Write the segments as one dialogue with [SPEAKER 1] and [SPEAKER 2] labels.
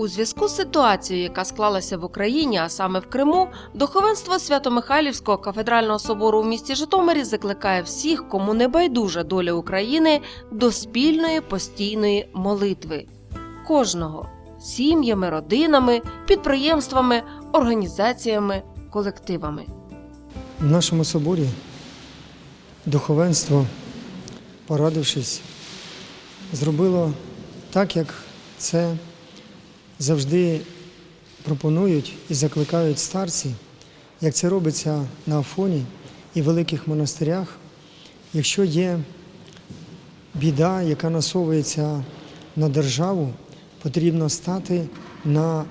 [SPEAKER 1] У зв'язку з ситуацією, яка склалася в Україні, а саме в Криму, духовенство Свято-Михайлівського кафедрального собору у місті Житомирі закликає всіх, кому не байдужа доля України, до спільної постійної молитви. Кожного сім'ями, родинами, підприємствами, організаціями, колективами.
[SPEAKER 2] В нашому соборі духовенство, порадившись, зробило так, як це завжди пропонують і закликають старці, як це робиться на Афоні і великих монастирях. Якщо є біда, яка насовується на державу, потрібно стати на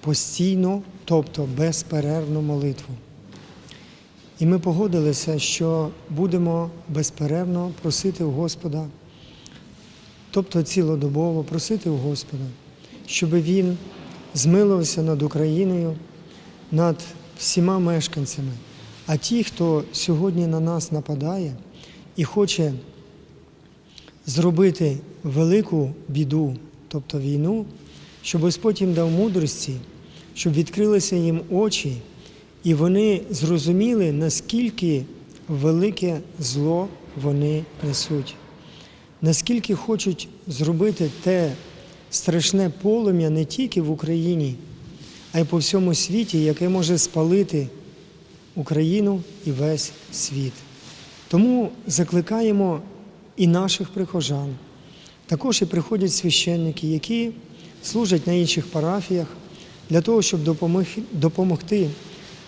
[SPEAKER 2] постійну, тобто безперервну молитву. І ми погодилися, що будемо безперервно просити у Господа, тобто цілодобово просити у Господа, щоб Він змилився над Україною, над всіма мешканцями. А ті, хто сьогодні на нас нападає і хоче зробити велику біду, тобто війну, щоб Господь їм дав мудрості, щоб відкрилися їм очі, і вони зрозуміли, наскільки велике зло вони несуть, наскільки хочуть зробити те страшне полум'я не тільки в Україні, а й по всьому світі, яке може спалити Україну і весь світ. Тому закликаємо і наших прихожан. Також і приходять священники, які служать на інших парафіях для того, щоб допомогти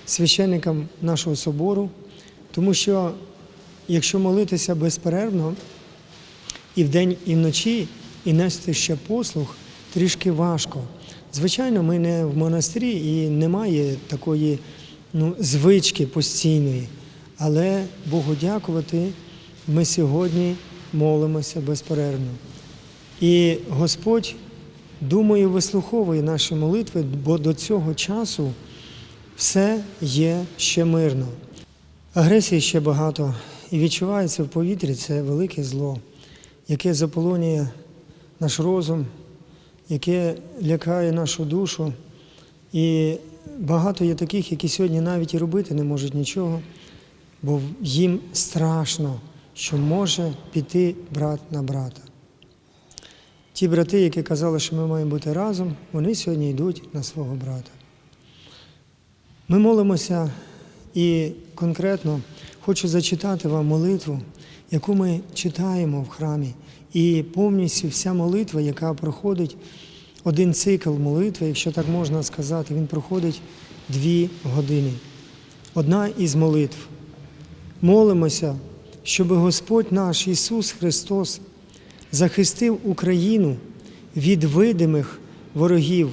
[SPEAKER 2] священникам нашого собору, тому що якщо молитися безперервно і вдень, і вночі, і нести ще послуг, трішки важко. Звичайно, ми не в монастирі і немає такої ну, звички постійної. Але Богу дякувати, ми сьогодні молимося безперервно. І Господь, думаю, вислуховує наші молитви, бо до цього часу все є ще мирно. Агресії ще багато і відчувається в повітрі це велике зло, яке заполонює наш розум, яке лякає нашу душу. І багато є таких, які сьогодні навіть і робити не можуть нічого, бо їм страшно, що може піти брат на брата. Ті брати, які казали, що ми маємо бути разом, вони сьогодні йдуть на свого брата. Ми молимося і конкретно хочу зачитати вам молитву, яку ми читаємо в храмі. І повністю вся молитва, яка проходить один цикл молитви, якщо так можна сказати, він проходить дві години. Одна із молитв. Молимося, щоб Господь наш Ісус Христос захистив Україну від видимих ворогів,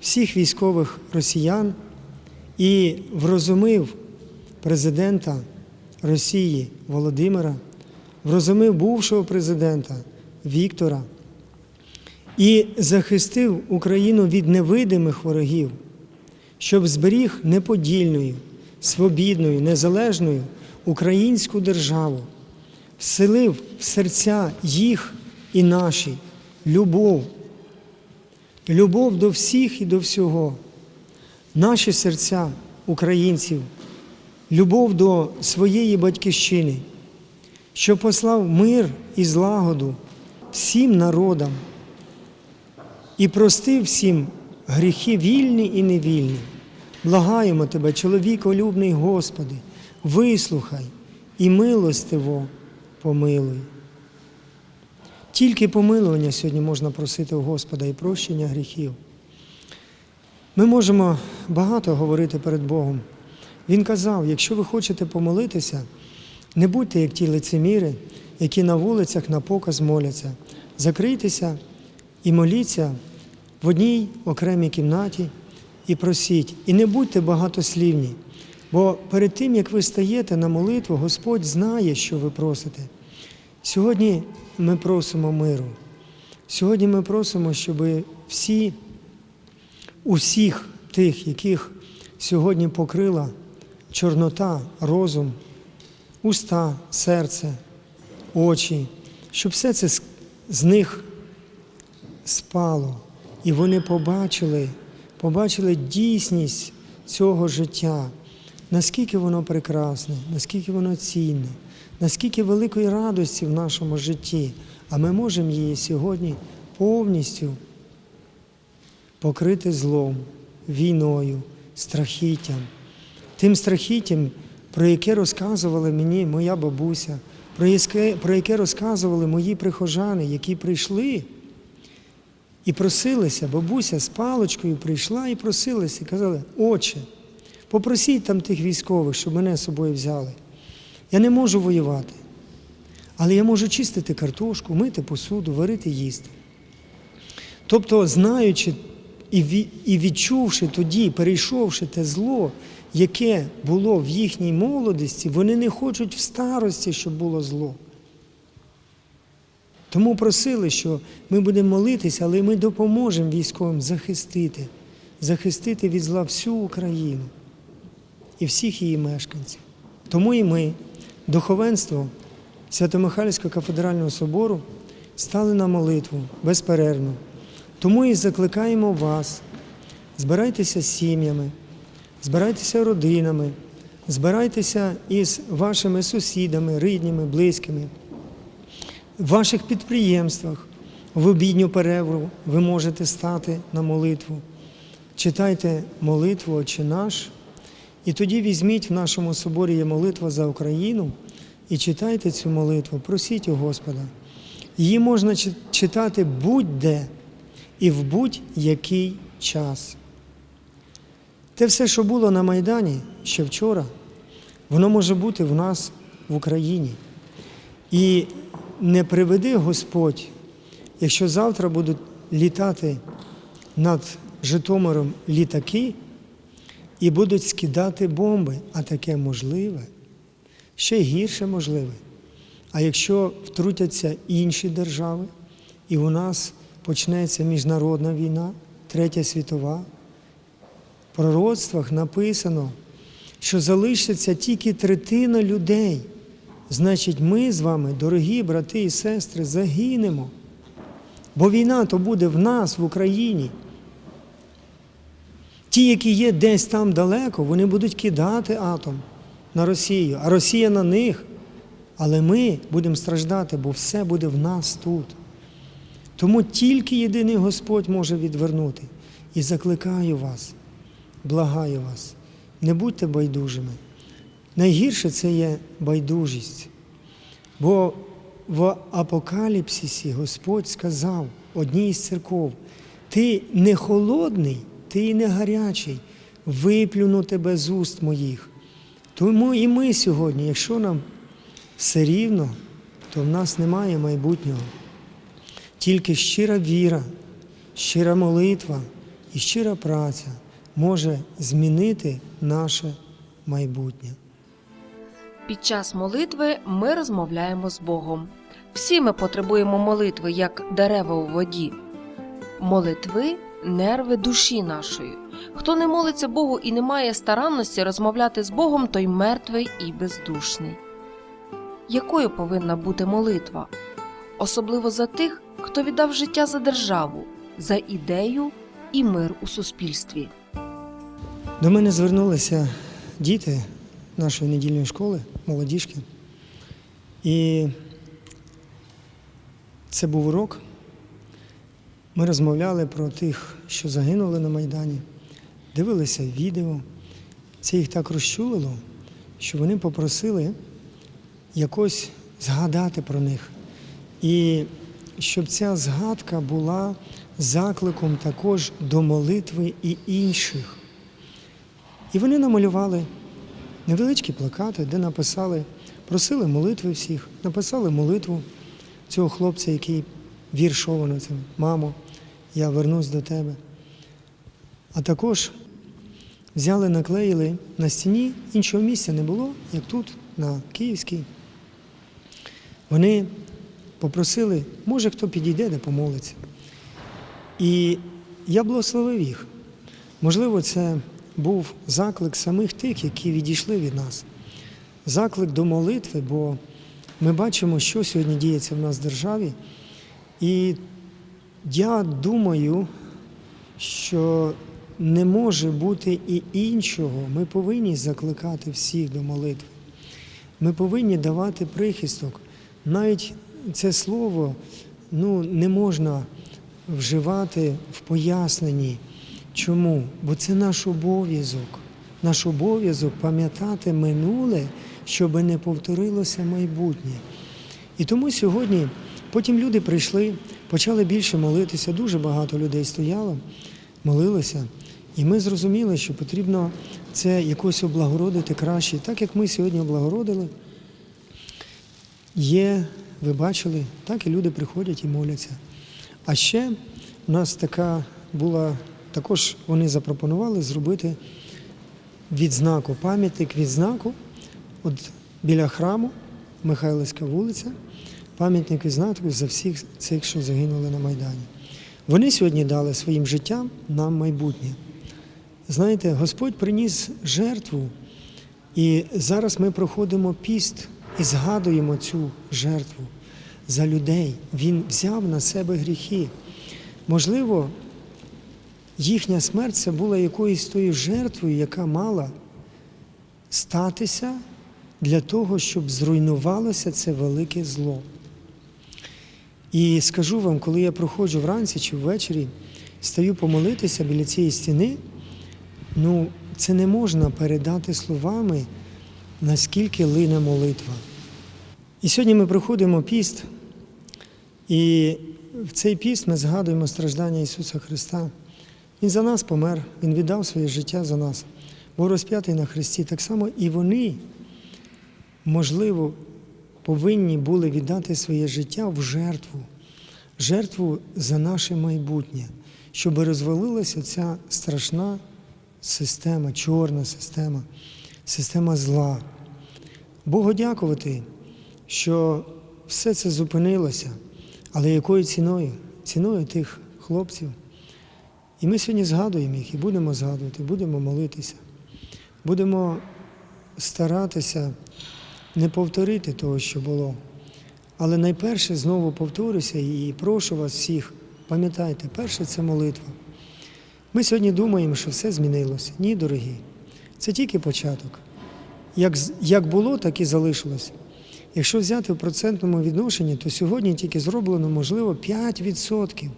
[SPEAKER 2] всіх військових росіян і врозумив президента Росії Володимира, врозумив бувшого президента Віктора і захистив Україну від невидимих ворогів, щоб зберіг неподільною, свобідною, незалежною українську державу, вселив в серця їх і наші любов, любов до всіх і до всього, наші серця українців, любов до своєї батьківщини, що послав мир і злагоду всім народам і простив всім гріхи вільні і невільні. Благаємо тебе, чоловіколюбний Господи, вислухай і милостиво помилуй. Тільки помилування сьогодні можна просити у Господа і прощення гріхів. Ми можемо багато говорити перед Богом. Він казав: якщо ви хочете помолитися, не будьте як ті лицеміри, які на вулицях на показ моляться. Закрийтеся і моліться в одній окремій кімнаті і просіть. І не будьте багатослівні, бо перед тим, як ви стаєте на молитву, Господь знає, що ви просите. Сьогодні ми просимо миру. Сьогодні ми просимо, щоб всі, усіх тих, яких сьогодні покрила чорнота, розум, уста, серце, очі, щоб все це з- них спало. І вони побачили, побачили дійсність цього життя, наскільки воно прекрасне, наскільки воно цінне, наскільки великої радості в нашому житті, а ми можемо її сьогодні повністю покрити злом, війною, страхіттям. Тим страхіттям, про яке розказувала мені моя бабуся, про яке, про яке розказували мої прихожани, які прийшли і просилися, бабуся з паличкою прийшла і просилася, і казали, отче, попросіть там тих військових, щоб мене з собою взяли. Я не можу воювати, але я можу чистити картошку, мити посуду, варити їсти. Тобто, знаючи і відчувши тоді, перейшовши те зло, яке було в їхній молодості, вони не хочуть в старості, щоб було зло. Тому просили, що ми будемо молитися, але ми допоможемо військовим захистити, захистити від зла всю Україну і всіх її мешканців. Тому і ми, духовенство Свято-Михайлівського кафедрального собору, стали на молитву безперервно. Тому і закликаємо вас, збирайтеся з сім'ями, збирайтеся родинами, збирайтеся із вашими сусідами, рідніми, близькими. В ваших підприємствах в обідню перерву ви можете стати на молитву. Читайте молитву Отче наш, і тоді візьміть в нашому соборі є молитва за Україну і читайте цю молитву, просіть у Господа. Її можна читати будь-де і в будь-який час. Те все, що було на Майдані ще вчора, воно може бути в нас в Україні. І не приведи Господь, якщо завтра будуть літати над Житомиром літаки і будуть скидати бомби, а таке можливе, ще гірше можливе. А якщо втрутяться інші держави, і у нас почнеться міжнародна війна, третя світова, пророцтвах написано, що залишиться тільки третина людей. Значить, ми з вами, дорогі брати і сестри, загинемо. Бо війна то буде в нас, в Україні. Ті, які є десь там далеко, вони будуть кидати атом на Росію, а Росія на них. Але ми будемо страждати, бо все буде в нас тут. Тому тільки єдиний Господь може відвернути. І закликаю вас, благаю вас, не будьте байдужими. Найгірше це є байдужість. Бо в Апокаліпсисі Господь сказав одній із церков: ти не холодний, ти не гарячий, виплюну тебе з уст моїх. Тому і ми сьогодні, якщо нам все рівно, то в нас немає майбутнього. Тільки щира віра, щира молитва і щира праця може змінити наше майбутнє.
[SPEAKER 1] Під час молитви ми розмовляємо з Богом. Всі ми потребуємо молитви, як дерева у воді. Молитви нерви душі нашої. Хто не молиться Богу і не має старанності розмовляти з Богом, той мертвий і бездушний. Якою повинна бути молитва? Особливо за тих, хто віддав життя за державу, за ідею і мир у суспільстві.
[SPEAKER 2] До мене звернулися діти нашої недільної школи, молодіжки. І це був урок. Ми розмовляли про тих, що загинули на Майдані, дивилися відео. Це їх так розчулило, що вони попросили якось згадати про них. І щоб ця згадка була закликом також до молитви і інших. І вони намалювали невеличкі плакати, де написали, просили молитви всіх, написали молитву цього хлопця, який віршовано це мамо, я вернусь до тебе. А також взяли, наклеїли на стіні, іншого місця не було, як тут, на Київській. Вони попросили, може хто підійде, де помолиться. І я благословив їх. Можливо, це був заклик самих тих, які відійшли від нас. Заклик до молитви, бо ми бачимо, що сьогодні діється в нас в державі. І я думаю, що не може бути і іншого. Ми повинні закликати всіх до молитви. Ми повинні давати прихисток. Навіть це слово ну, не можна вживати в поясненні. Чому? Бо це наш обов'язок. Наш обов'язок пам'ятати минуле, щоб не повторилося майбутнє. І тому сьогодні потім люди прийшли, почали більше молитися. Дуже багато людей стояло, молилося. І ми зрозуміли, що потрібно це якось облагородити краще. Так як ми сьогодні облагородили, є, ви бачили, так і люди приходять і моляться. А ще у нас така була, також вони запропонували зробити відзнаку, пам'ятник відзнаку от біля храму, Михайлівська вулиця, пам'ятник відзнаку за всіх цих, що загинули на Майдані. Вони сьогодні дали своїм життям нам майбутнє. Знаєте, Господь приніс жертву, і зараз ми проходимо піст і згадуємо цю жертву за людей. Він взяв на себе гріхи. Можливо, їхня смерть це була якоюсь тою жертвою, яка мала статися для того, щоб зруйнувалося це велике зло. І скажу вам, коли я проходжу вранці чи ввечері, стаю помолитися біля цієї стіни, ну, це не можна передати словами, наскільки лине молитва. І сьогодні ми проходимо піст, і в цей піст ми згадуємо страждання Ісуса Христа. Він за нас помер, Він віддав своє життя за нас, був розп'ятий на Христі. Так само і вони, можливо, повинні були віддати своє життя в жертву, жертву за наше майбутнє, щоб розвалилася ця страшна система, чорна система, система зла. Богу дякувати, що все це зупинилося, але якою ціною? Ціною тих хлопців. І ми сьогодні згадуємо їх і будемо згадувати, будемо молитися, будемо старатися не повторити того, що було. Але найперше знову повторюся і прошу вас всіх, пам'ятайте, перше це молитва. Ми сьогодні думаємо, що все змінилося. Ні, дорогі. Це тільки початок. Як, як було, так і залишилось. Якщо взяти в процентному відношенні, то сьогодні тільки зроблено, можливо, 5%.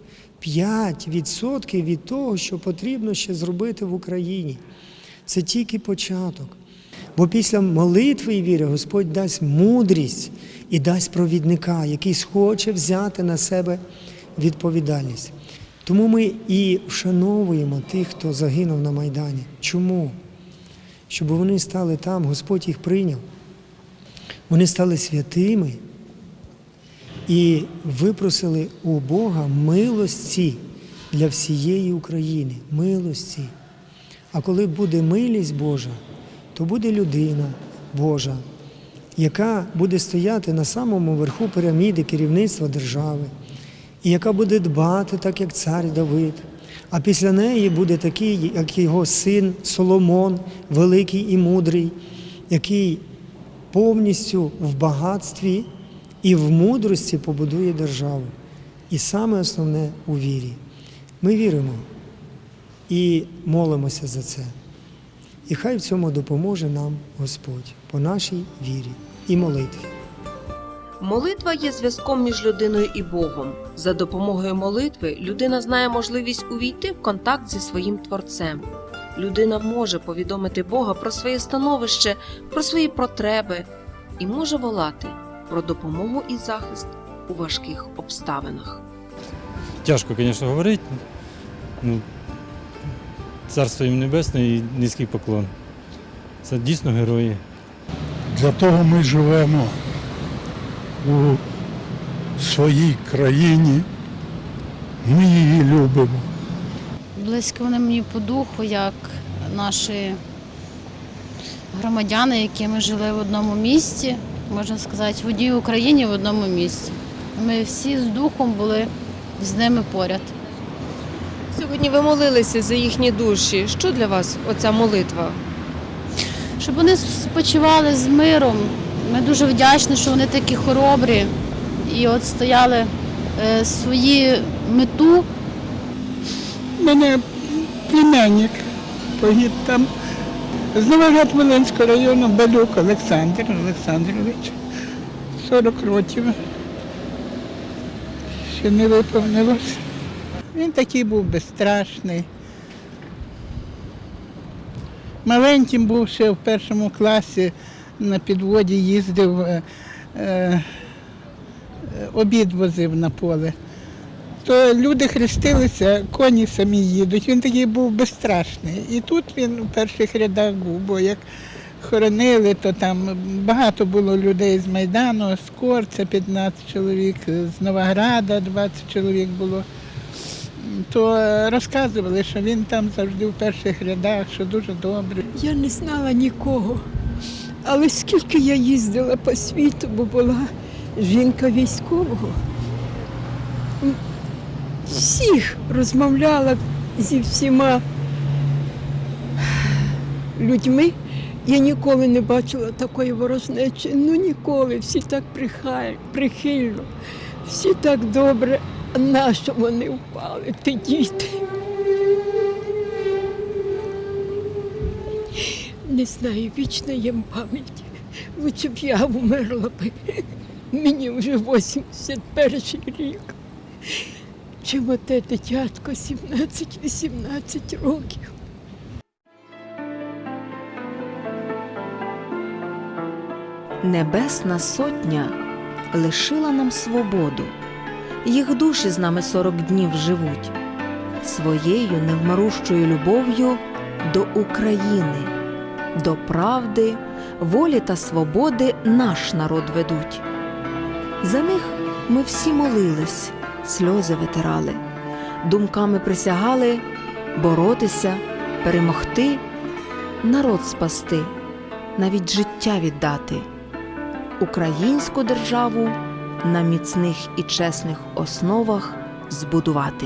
[SPEAKER 2] 5% від того, що потрібно ще зробити в Україні. Це тільки початок. Бо після молитви і віри Господь дасть мудрість і дасть провідника, який схоче взяти на себе відповідальність. Тому ми і вшановуємо тих, хто загинув на Майдані. Чому? Щоб вони стали там, Господь їх прийняв. Вони стали святими і випросили у Бога милості для всієї України. Милості. А коли буде милість Божа, то буде людина Божа, яка буде стояти на самому верху піраміди керівництва держави, і яка буде дбати, так як цар Давид. А після неї буде такий, як його син Соломон, великий і мудрий, який повністю в багатстві і в мудрості побудує державу. І саме основне у вірі. Ми віримо і молимося за це. І хай в цьому допоможе нам Господь по нашій вірі і молитві.
[SPEAKER 1] Молитва є зв'язком між людиною і Богом. За допомогою молитви людина знає можливість увійти в контакт зі своїм творцем. Людина може повідомити Бога про своє становище, про свої потреби і може волати про допомогу і захист у важких обставинах.
[SPEAKER 3] Тяжко, звісно, говорити. Ну, царство їм небесне і низький поклон. Це дійсно герої.
[SPEAKER 4] Для того ми живемо у своїй країні. Ми її любимо.
[SPEAKER 5] Близько вони мені по духу, як наші громадяни, які ми жили в одному місті, можна сказати, в одній Україні в одному місті. Ми всі з духом були з ними поряд.
[SPEAKER 1] Сьогодні ви молилися за їхні душі. Що для вас оця молитва?
[SPEAKER 5] Щоб вони спочивали з миром. Ми дуже вдячні, що вони такі хоробрі і от стояли е, свої мету
[SPEAKER 4] Мене
[SPEAKER 6] племянник погиб там. З Новоград-Волинського району Балюк Олександр Олександрович. 40 років. Ще не виповнилось. Він такий був безстрашний. Маленьким був ще в першому класі на підводі їздив, е, е, обід возив на поле. То люди хрестилися, коні самі їдуть. Він такий був безстрашний. І тут він у перших рядах був, бо як хоронили, то там багато було людей з Майдану, з Корця 15 чоловік, з Новограда 20 чоловік було. То розказували, що він там завжди в перших рядах, що дуже добре.
[SPEAKER 7] Я не знала нікого. Але скільки я їздила по світу, бо була жінка військового, всіх розмовляла зі всіма людьми. Я ніколи не бачила такої ворожнечі. Ну ніколи. Всі так прихильно, всі так добре. А нащо вони впали, ті діти? Не знаю, вічна їм пам'ять. Лучше б я вмерла би. Мені вже 81 рік. Чим оте дитятко 17-18 років.
[SPEAKER 1] Небесна сотня лишила нам свободу. Їх душі з нами сорок днів живуть, своєю невмирущою любов'ю до України, до правди, волі та свободи наш народ ведуть. За них ми всі молились, сльози витирали, думками присягали боротися, перемогти, народ спасти, навіть життя віддати українську державу на міцних і чесних основах збудувати.